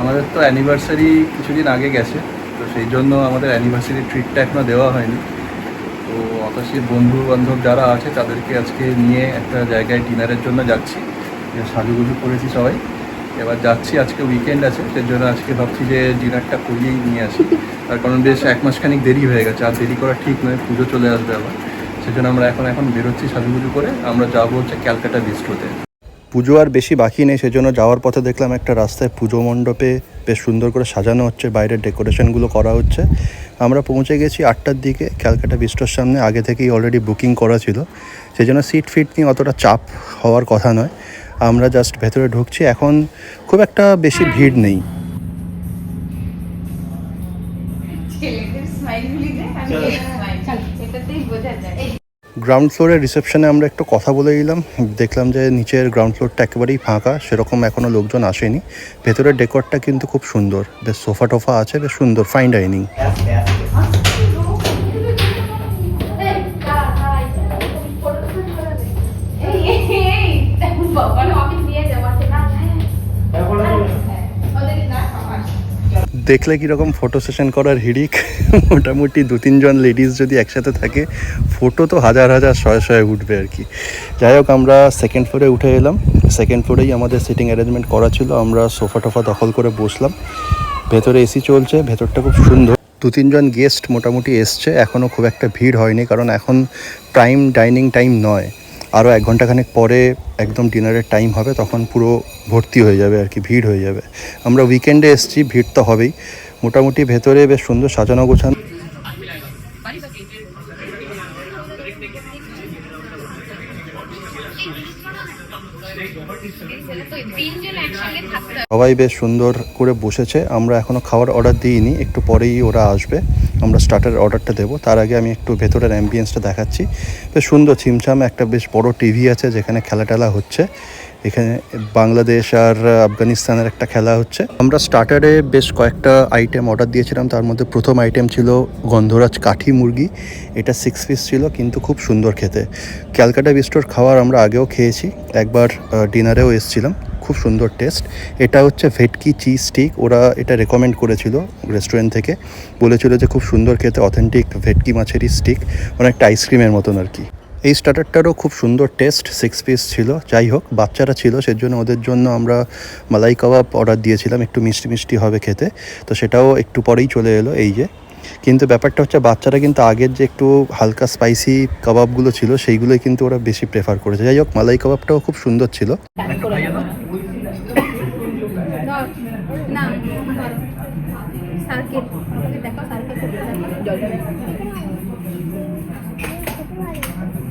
আমাদের তো অ্যানিভার্সারি কিছুদিন আগে গেছে, তো সেই জন্য আমাদের অ্যানিভার্সারি ট্রিটটা এখনও দেওয়া হয়নি। তো আকাশের বন্ধু বান্ধব যারা আছে, তাদেরকে আজকে নিয়ে একটা জায়গায় ডিনারের জন্য যাচ্ছি। সাজুগুজু করেছি সবাই। এবার যাচ্ছি, আজকে উইকেন্ড আছে সেই জন্য আজকে ভাবছি যে ডিনারটা করিয়েই নিয়ে আসি। তার কারণ বেশ এক মাসখানিক দেরি হয়ে গেছে, আর দেরি করা ঠিক নয়, পুজো চলে আসবে আবার। সেজন্য আমরা এখন এখন বেরোচ্ছি সাজুগুজু করে। আমরা যাব হচ্ছে ক্যালকাটা বিস্ট্রোতে পুজো আর বেশি বাকি নেই, সেজন্য যাওয়ার পথে দেখলাম একটা রাস্তায় পুজো মণ্ডপে বেশ সুন্দর করে সাজানো হচ্ছে, বাইরের ডেকোরেশনগুলো করা হচ্ছে। আমরা পৌঁছে গেছি আটটার দিকে, ক্যালকাটা বিস্টোর সামনে, আগে থেকেই অলরেডি বুকিং করা ছিল। সেই জন্য সিট ফিট নিয়ে অতটা চাপ হওয়ার কথা নয়। আমরা জাস্ট ভেতরে ঢুকছি, এখন খুব একটা বেশি ভিড় নেই। গ্রাউন্ড ফ্লোরের রিসেপশনে আমরা একটু কথা বলে দিলাম দেখলাম যে নিচের গ্রাউন্ড ফ্লোরটা একেবারেই ফাঁকা, সেরকম এখনও লোকজন আসেনি। ভেতরের ডেকরটা কিন্তু খুব সুন্দর। বেশ সোফা টোফা আছে, বেশ সুন্দর ফাইন ডাইনিং দেখলে কীরকম ফটো সেশন করার হিড়িক? মোটামুটি দু তিনজন লেডিস যদি একসাথে থাকে ফটো তো হাজার হাজার শয়ে শয়ে উঠবে আর কি। যাই হোক, আমরা সেকেন্ড ফ্লোরে উঠে এলাম। সেকেন্ড ফ্লোরেই আমাদের সিটিং অ্যারেঞ্জমেন্ট করা ছিল। আমরা সোফা টোফা দখল করে বসলাম। ভেতরে এসি চলছে, ভেতরটা খুব সুন্দর। দু তিনজন গেস্ট মোটামুটি এসছে। এখনও খুব একটা ভিড় হয়নি, কারণ এখন প্রাইম ডাইনিং টাইম নয়। আরও এক ঘন্টাখানেক পরে একদম ডিনারের টাইম হবে, তখন পুরো ভর্তি হয়ে যাবে আর কি, ভিড় হয়ে যাবে। আমরা উইকেন্ডে এসেছি, ভিড় তো হবেই। মোটামুটি ভেতরে বেশ সুন্দর সাজানো গোছানো। সবাই বেশ সুন্দর করে বসেছে। আমরা এখনও খাওয়ার অর্ডার দিইনি, একটু পরেই ওরা আসবে। আমরা স্টার্টার অর্ডারটা দেবো। তার আগে আমি একটু ভেতরের অ্যাম্বিয়েন্সটা দেখাচ্ছি। বেশ সুন্দর ছিমছাম একটা বেশ বড় টিভি আছে যেখানে খেলা টেলা হচ্ছে। এখানে বাংলাদেশ আর আফগানিস্তানের একটা খেলা হচ্ছে। আমরা স্টার্টারে বেশ কয়েকটা আইটেম অর্ডার দিয়েছিলাম। তার মধ্যে প্রথম আইটেম ছিল গন্ধরাজ কাঠি মুরগি। এটা সিক্স পিস ছিল, কিন্তু খুব সুন্দর খেতে। ক্যালকাটা বিস্টোর খাওয়ার আমরা আগেও খেয়েছি। একবার ডিনারেও এসেছিলাম। খুব সুন্দর টেস্ট এটা হচ্ছে ভেটকি চিজ স্টিক ওরা এটা রেকমেন্ড করেছিল রেস্টুরেন্ট থেকে। বলেছিল যে খুব সুন্দর খেতে অথেন্টিক ভেটকি মাছেরই স্টিক অনেকটা আইসক্রিমের মতন আর কি। এই স্টার্টারটারও খুব সুন্দর টেস্ট সিক্স পিস ছিল। যাই হোক, বাচ্চারা ছিল, সেজন্য ওদের জন্য আমরা মালাই কাবাব অর্ডার দিয়েছিলাম। একটু মিষ্টি মিষ্টি হবে খেতে। তো সেটাও একটু পরেই চলে এলো এই যে। কিন্তু ব্যাপারটা হচ্ছে, বাচ্চারা কিন্তু আগের যে একটু হালকা স্পাইসি কাবাবগুলো ছিল, সেইগুলোই কিন্তু ওরা বেশি প্রেফার করেছে। যাই হোক মালাই কাবাবটাও খুব সুন্দর ছিল। না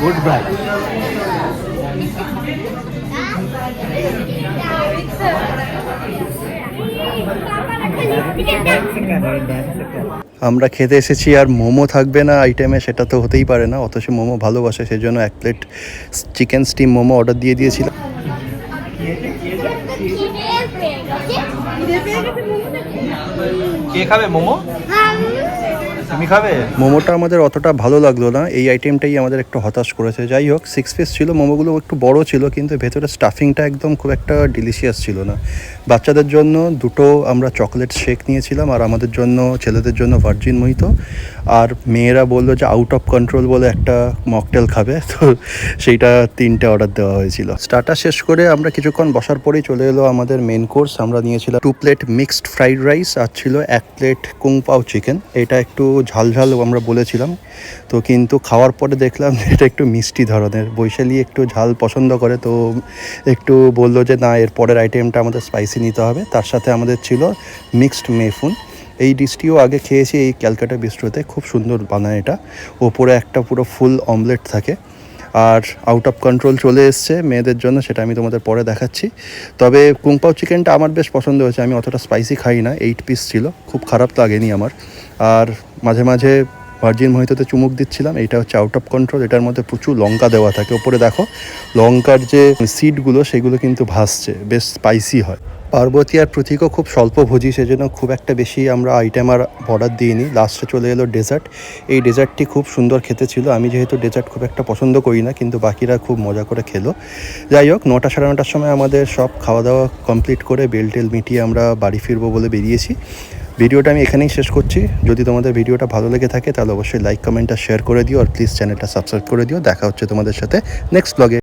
গুড বাই আমরা খেতে এসেছি আর মোমো থাকবে না আইটেমে সেটা তো হতেই পারে না অথচ মোমো ভালোবাসে সেজন্য এক plate chicken steam momo order দিয়ে দিয়েছিলাম। কে খাবে মোমো? তুমি খাবে? মোমোটা আমাদের অতটা ভালো লাগল না। এই আইটেমটাই আমাদের একটু হতাশ করেছে। যাই হোক সিক্স পিস ছিল, মোমোগুলো একটু বড় ছিল, কিন্তু ভেতরে স্টাফিংটা একদম খুব একটা ডিলিশিয়াস ছিল না। বাচ্চাদের জন্য দুটো আমরা চকলেট শেক নিয়েছিলাম, আর আমাদের জন্য, ছেলেদের জন্য ভার্জিন মোহিত। আর মেয়েরা বলল যে আউট অফ কন্ট্রোল বলে একটা মকটেল খাবে, তো সেইটা তিনটে অর্ডার দেওয়া হয়েছিল। স্টার্টার শেষ করে আমরা কিছুক্ষণ বসার পরেই চলে এলো আমাদের মেন কোর্স আমরা নিয়েছিলাম two plate mixed fried rice আর ছিল এক প্লেট কুং পাও চিকেন এটা একটু ঝাল ঝাল আমরা বলেছিলাম। তো কিন্তু খাওয়ার পরে দেখলাম এটা একটু মিষ্টি ধরনের। বৈশালী একটু ঝাল পছন্দ করে, তো একটু বলল যে, না, এর পরের আইটেমটা আমাদের স্পাইসি নিতে হবে। তার সাথে আমাদের ছিল মিক্সড মেফুন। এই ডিশটিও আগে খেয়েছি এই ক্যালকাটা বিস্ট্রোতে খুব সুন্দর বানায় এটা। ওপরে একটা পুরো ফুল অমলেট থাকে। আর আউট অফ কন্ট্রোল চলে এসছে মেয়েদের জন্য, সেটা আমি তোমাদের পরে দেখাচ্ছি। তবে কুংপাও চিকেনটা আমার বেশ পছন্দ হয়েছে। আমি অতটা স্পাইসি খাই না। এইট পিস ছিল। খুব খারাপ লাগেনি আমার। আর মাঝে মাঝে ভার্জিন মহিতোতে চুমুক দিচ্ছিলাম এটা হচ্ছে আউট অফ কন্ট্রোল এটার মধ্যে প্রচুর লঙ্কা দেওয়া থাকে। ওপরে দেখো, লঙ্কার যে সিডগুলো সেগুলো কিন্তু ভাসছে, বেশ স্পাইসি হয়। পার্বতী আর প্রতীকও খুব স্বল্প ভোজি, সেজন্য খুব একটা বেশি আমরা আইটেম আর অর্ডার দিইনি। লাস্টে চলে এলো ডেজার্ট এই ডেজার্টটি খুব সুন্দর খেতে ছিল। আমি যেহেতু ডেজার্ট খুব একটা পছন্দ করি না, কিন্তু বাকিরা খুব মজা করে খেলো। যাই হোক, নটা সাড়ে নটার সময় আমাদের সব খাওয়া দাওয়া কমপ্লিট করে বেল টেল মিটিয়ে আমরা বাড়ি ফিরবো বলে বেরিয়েছি। ভিডিওটা আমি এখানেই শেষ করছি। যদি তোমাদের ভিডিওটা ভালো লেগে থাকে, তাহলে অবশ্যই লাইক কমেন্ট শেয়ার করে দিও। আর প্লিজ চ্যানেলটা সাবস্ক্রাইব করে দিও। দেখা হচ্ছে তোমাদের সাথে নেক্সট ব্লগে